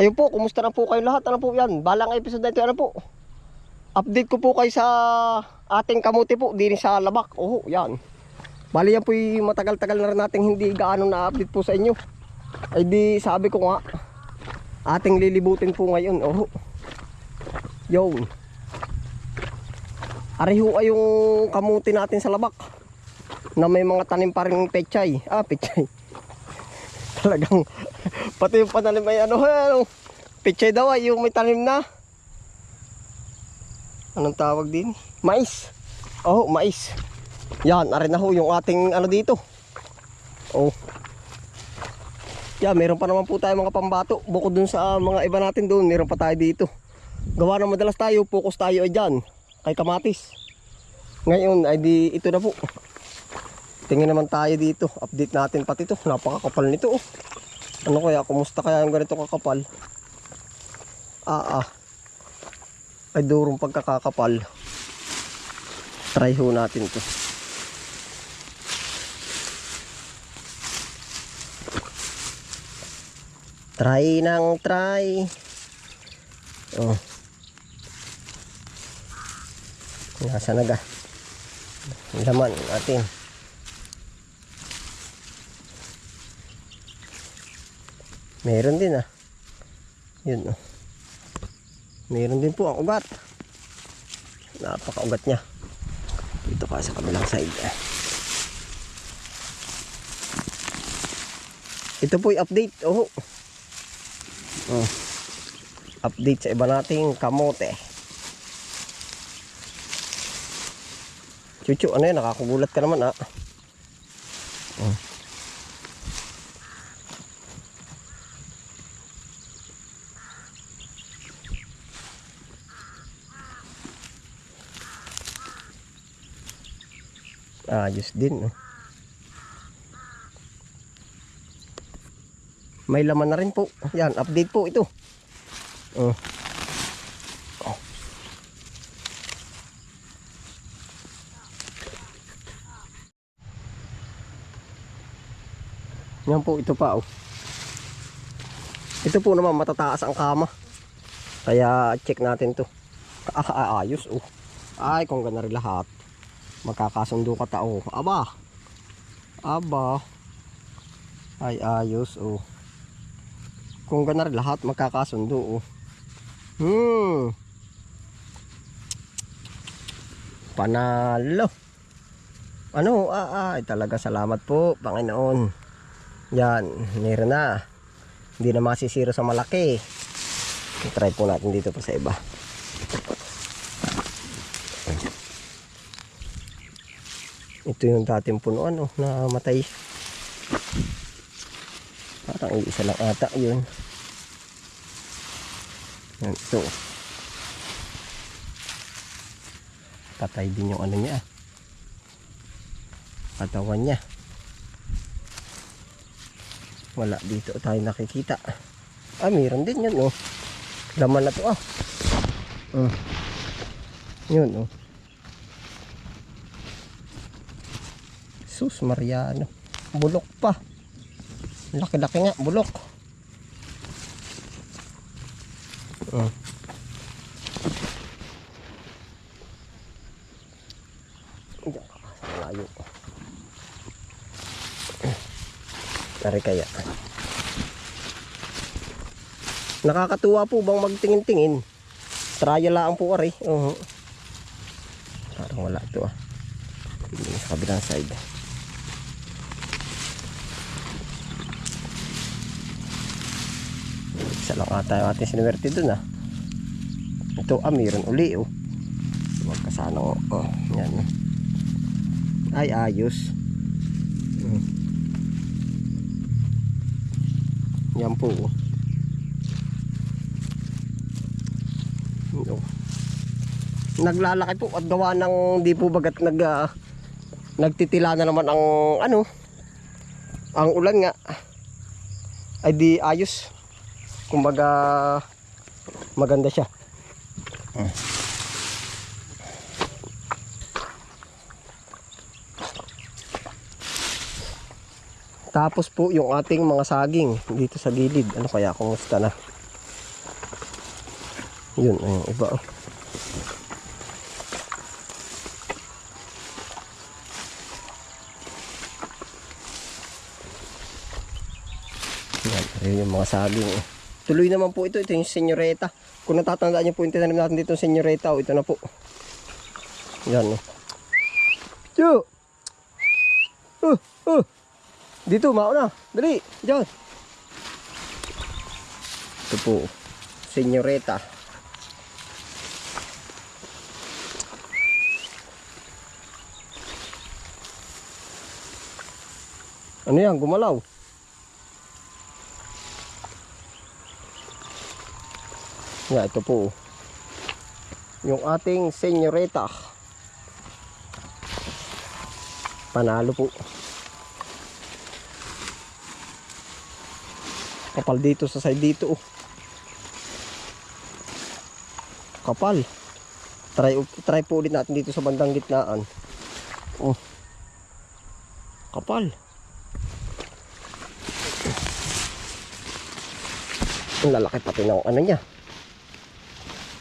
Ayun po, kumusta na po kayo lahat? Ano po yan? Balang episode na ito, ano po? Update ko po kayo sa ating kamuti po, din sa labak. Oo, yan. Bali yan po matagal-tagal na rin natin hindi gaano na-update po sa inyo. Ay di sabi ko nga, ating lilibutin po ngayon. Oo. Yun. Ariho ay yung kamuti natin sa labak. Na may mga tanim pa rin pechay. Ah, pechay. Talagang pati yung pananim ay ano, ano pechay daw ay yung may tanim na. Anong tawag din? Mais. Oh, mais. Yan, arin na ho yung ating ano dito. Oh. Yeah, meron pa naman po tayo mga pambato. Bukod dun sa mga iba natin doon, meron pa tayo dito. Gawa na madalas tayo, focus tayo ay dyan. Kay Kamatis. Ngayon, ay di ito na po. Tingin naman tayo dito. Update natin pati ito. Napakakapal nito oh. Ano kaya? Kumusta kaya yung ganito kakapal? Ah ah. Ay durong pagkakakapal. Try ho natin to. Try nang try. Oh. Nasa naga. Laman natin. Meron din ah. Yun oh. Meron din po ang ugat. Napaka-ugat niya. Dito ka sa kabilang side. eh. Ito po yung update. Oh. oh. Update sa iba nating kamote. Chuchu, ano yun? Nakakugulat ka naman ah. Oh. Ayos din. Oh. May laman na rin po. Yan, update po ito. Oh. Oh. Yan po, ito pa oh. Ito po naman matataas ang kama. Kaya check natin to. Ah, ah, ayos oh. Ay, kung gana rin lahat. Magkakasundo ka tao. Aba. Aba. Ay, ayos oh. Kung gana rin lahat magkakasundo oh. Hmm. Panalo. Ano? Ah, ah, talaga salamat po, Panginoon. Yan, meron na. Hindi na masisiro sa malaki. Try po natin dito pa sa iba. Ito yung dating punuan oh, na matay. Parang isa lang ata yun. Yan, ito. Patay din yung ano niya. Katawan niya. Wala dito tayo nakikita. Ah, meron din yun oh. Laman na to ah. Mm. Yun oh. Sus Mariano. Bulok pa. Laki-laki nga, bulok. Oh. Malayo. Tari kaya. Nakakatuwa po bang magtingin-tingin? Trial lang po ari. Oo. Parang wala to ah. Sa kabilang side. Isa lang ata yung ating sinuwerte dun ah. Ito ah, mayroon uli oh. Magkasana oh. oh. Yan oh. Ay, ayos. Mm. Yan po oh. Oh. Naglalaki po at gawa ng di po bagat nag ah, nagtitila na naman ang ano ang ulan nga ay di ayos kumbaga maganda siya tapos po yung ating mga saging dito sa gilid ano kaya kumusta na Yun, ayun, iba oh. Yan, ayun yung mga saging. Oh. Tuloy naman po ito. Ito yung senyoreta. Kung natatandaan niyo po yung tinanim natin dito senyoreta. Oh, ito na po. Yan. Oh. Chu! Uh, uh. Dito, mauna. Dali. Diyan. Ito po. Senyoreta. Ano yan? Gumalaw. Nga, ito po. Yung ating senyoreta. Panalo po. Kapal dito sa side dito. oh. Kapal. Try, try po ulit natin dito sa bandang gitnaan. Oh. Kapal. Ang lalaki pati ng ano niya.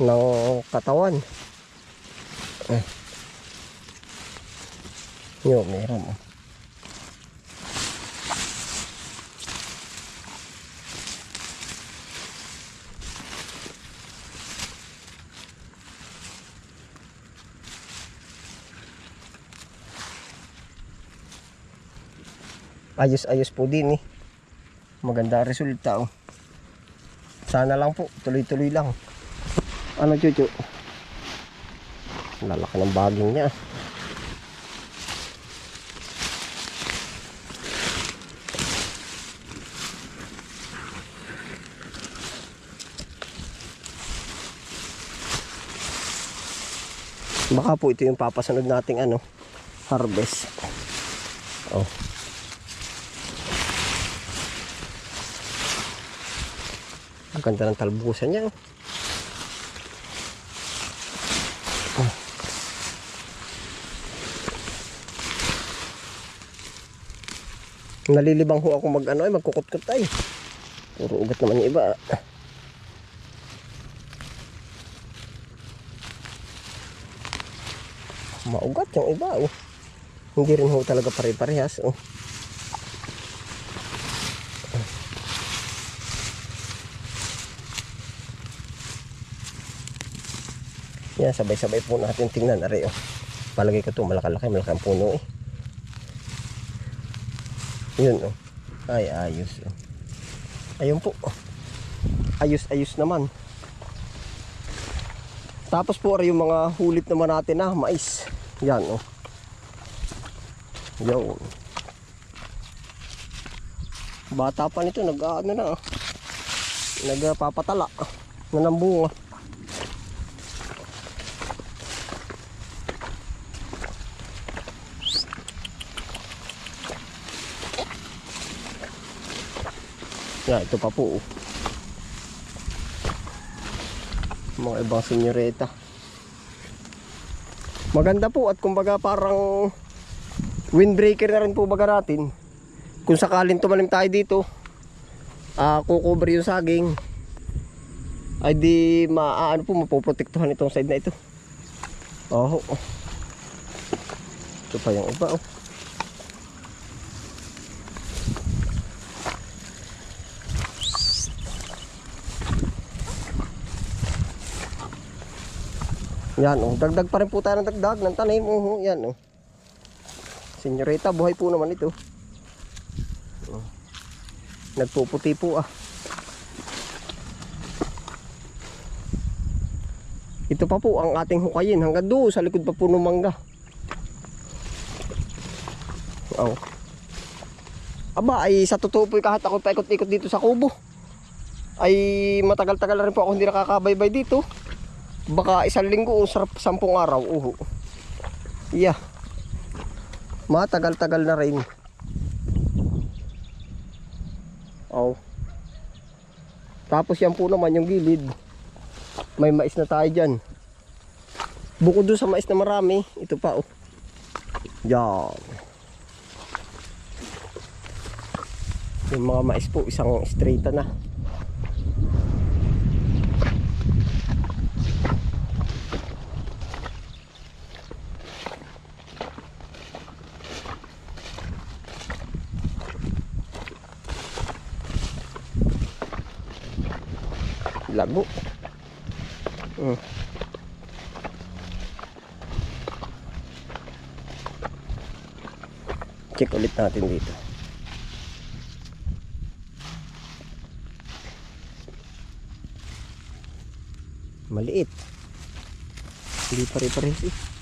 Ng katawan. Eh. Yo, meron. Ayos-ayos po din eh. Maganda resulta oh. Sana lang po, tuloy-tuloy lang. Ano, Chuchu? Lalaki ng baging niya. Baka po ito yung papasunod nating ano, harvest. Oh. Ang ganda ng talbusan niya. oh. Nalilibang ho ako mag ano ay magkukot-kot ay. Puro ugat naman yung iba. Maugat yung iba oh. Hindi rin ho talaga pare-parehas oh. Yan, sabay-sabay po natin tingnan. Ari, oh. Palagay ko ito, malakalaki, malaki ang puno eh. Yun, oh. Ay, ayos. Oh. Ayun po. oh. Ayos-ayos naman. Tapos po, yung mga hulit naman natin na mais. Yan, oh. Yun. Bata pa nito, nag, ano na, oh. Nagpapatala. Na ng bunga. Yan, ito pa po. oh. Mga ibang senyoreta. Maganda po at kumbaga parang windbreaker na rin po baga natin. Kung sakaling tumalim tayo dito, ah kukover yung saging, ay di maaano po mapoprotektuhan itong side na ito. Oh. Ito pa yung iba oh. Yan oh, dagdag pa rin po tayo ng dagdag ng tanim. Oh, yan oh. Senyorita, buhay po naman ito. Oh. Nagpuputi po ah. Ito pa po ang ating hukayin hanggang doon sa likod pa po ng mangga. Oh. Aba, ay sa totoo po kahit ako paikot-ikot dito sa kubo. Ay matagal-tagal na rin po ako hindi nakakabaybay dito. Baka isang linggo o sarap sampung araw. Uho. Yeah. Matagal-tagal na rin. Oh. Tapos yan po naman yung gilid. May mais na tayo dyan. Bukod doon sa mais na marami, ito pa oh. Yan. Yung mga mais po, isang straight na. Lago. Mm. Check ulit natin dito. Maliit. Hindi pare-pares eh.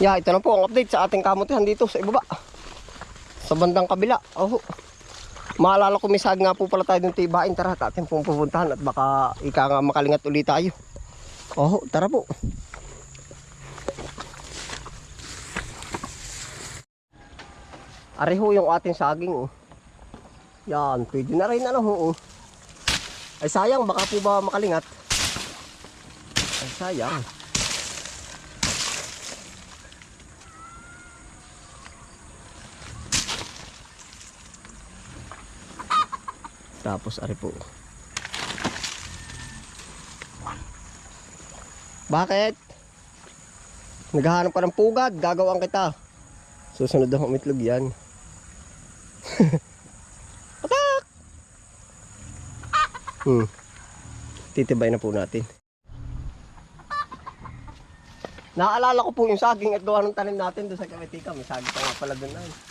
Yeah, ito na po ang update sa ating kamutihan dito sa ibaba. Sa bandang kabila. Oh. Maalala ko may nga po pala tayo ng tibain. Tara, ating pong pupuntahan at baka ika nga makalingat ulit tayo. Oh, tara po. Areho yung ating saging. Oh. Yan, pwede na rin ano. Oh. Ay sayang, baka po ba makalingat? Ay sayang. Tapos ari po. Bakit? Naghahanap ka ng pugad, gagawin kita. Susunod ang umitlog yan. Patak! Hmm. Titibay na po natin. Naalala ko po yung saging at gawa ng tanim natin doon sa Kamitika. May saging pa nga pala doon na.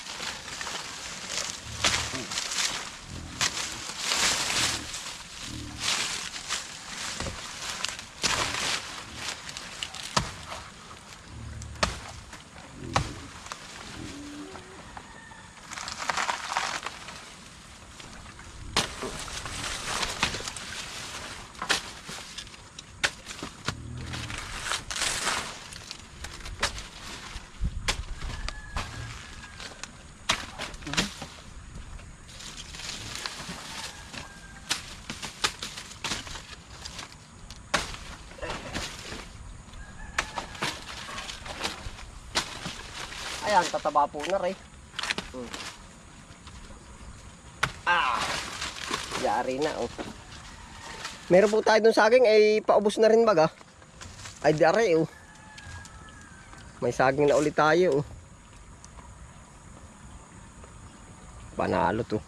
Ayan, tataba po na rin. Hmm. Ah! Yari na, oh. Meron po tayo dun saging, ay paubos na rin baga. Ay, di oh. May saging na ulit tayo, oh. Panalo to.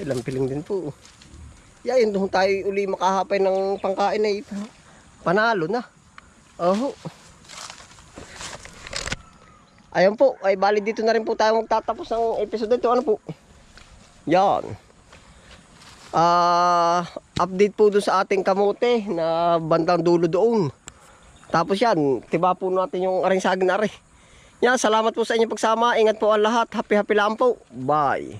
Dahil lang piling din po. Yan, doon tayo uli makahapay ng pangkain ay panalo na. Oho. Ayun po, ay bali dito na rin po tayo magtatapos ng episode ito. Ano po? Yan. Ah, update po doon sa ating kamote na bandang dulo doon. Tapos yan, tiba po natin yung aring saging na rin. Yan, salamat po sa inyong pagsama. Ingat po ang lahat. Happy happy lang po. Bye.